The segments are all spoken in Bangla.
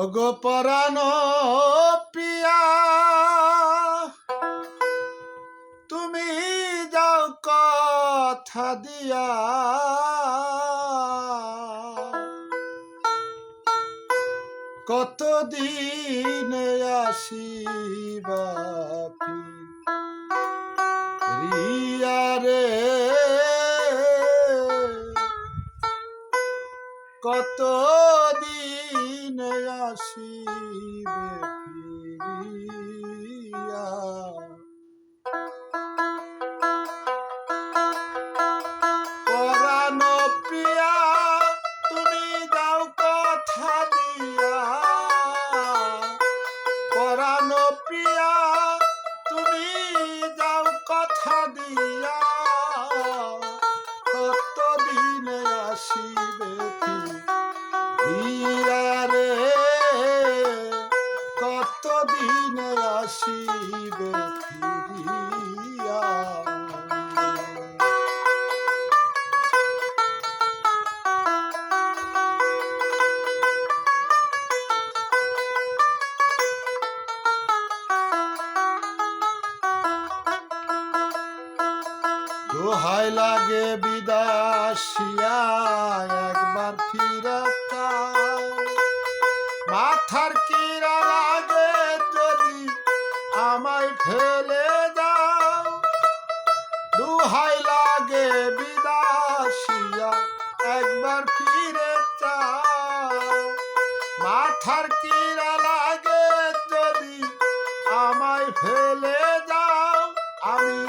ওগো পরানো পিয়া তুমি যাও কথা দিয়া। কতদিন আসিবা রিয়া রে? কতদিন আসিবে দোহাই লাগে বিদাসিয়া, একবার ফিরাতা মাথার কিরা লাগে যদি আমায় ফেলে দাও। দোহাই লাগে বিদাসিয়া, একবার ফিরে চাও। মাথার কিরা লাগে যদি আমায় ফেলে দাও, আমি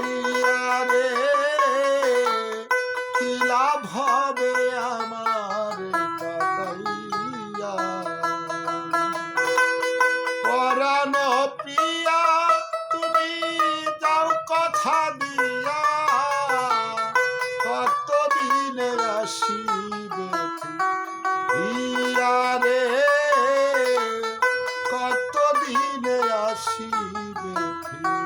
দাইয়া রে, কি লাভ হবে আমার পরাণ প্রিয়া, তুমি যাও কথা দিয়া। কতদিন আসিবে ইয়া রে কতদিন আসিবে ফিরিয়া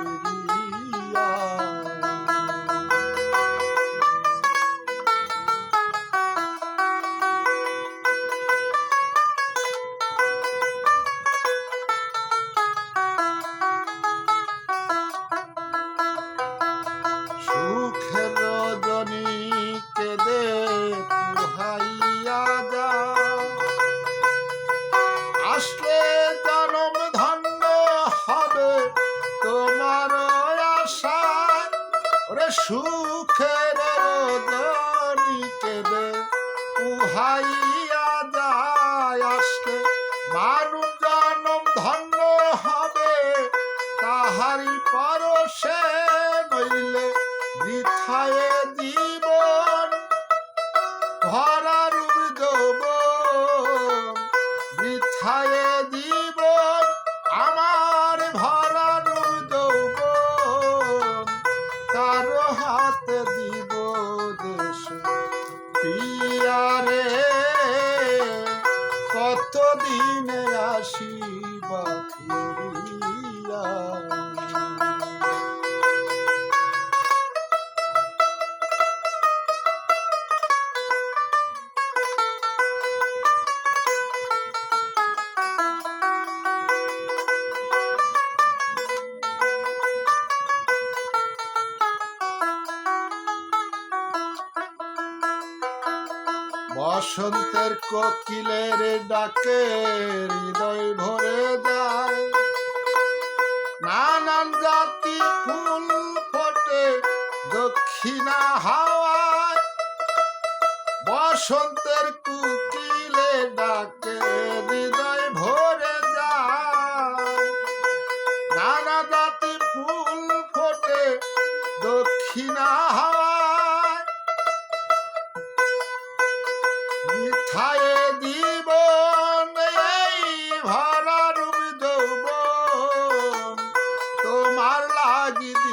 পিয়ারে কতদিনে আসিবা বসন্তের কোকিলের ডাকে হৃদয় ভরে যায়। নানান জাতি ফুল ফোটে দক্ষিণা হাওয়ায়। বসন্তের কুকিলে ডাকে হৃদয় ভরে যায়। নানা জাতি ফুল ফোটে দক্ষিণা হাওয়ায়। তোমার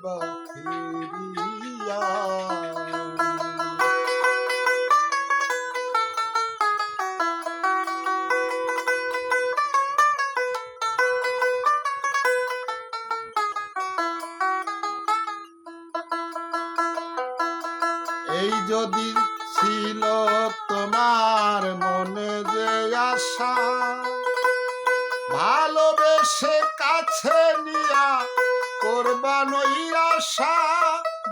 আসিবা ফিরিয়া এই যদি ছিল তোমার মনে যে আশা ভালোবেসে কাছে নিয়া আশা,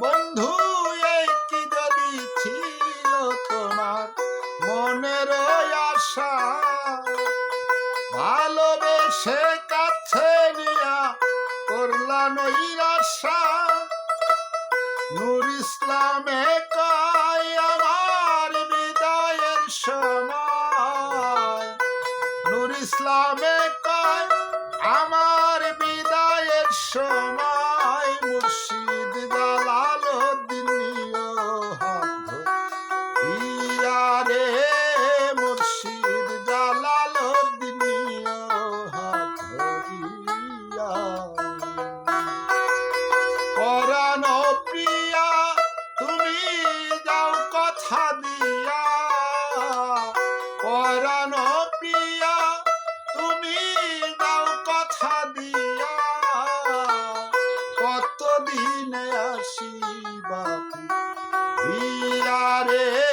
বন্ধু, এই যদি ছিল তোমার মনের আশা? ভালোবেসে কাছে নিয়া করলা নই আশা। নূর ইসলামে কয়, আমার বিদায়ের সময়। নূর ইসলামে কতদিনে বাপু প্রিয়া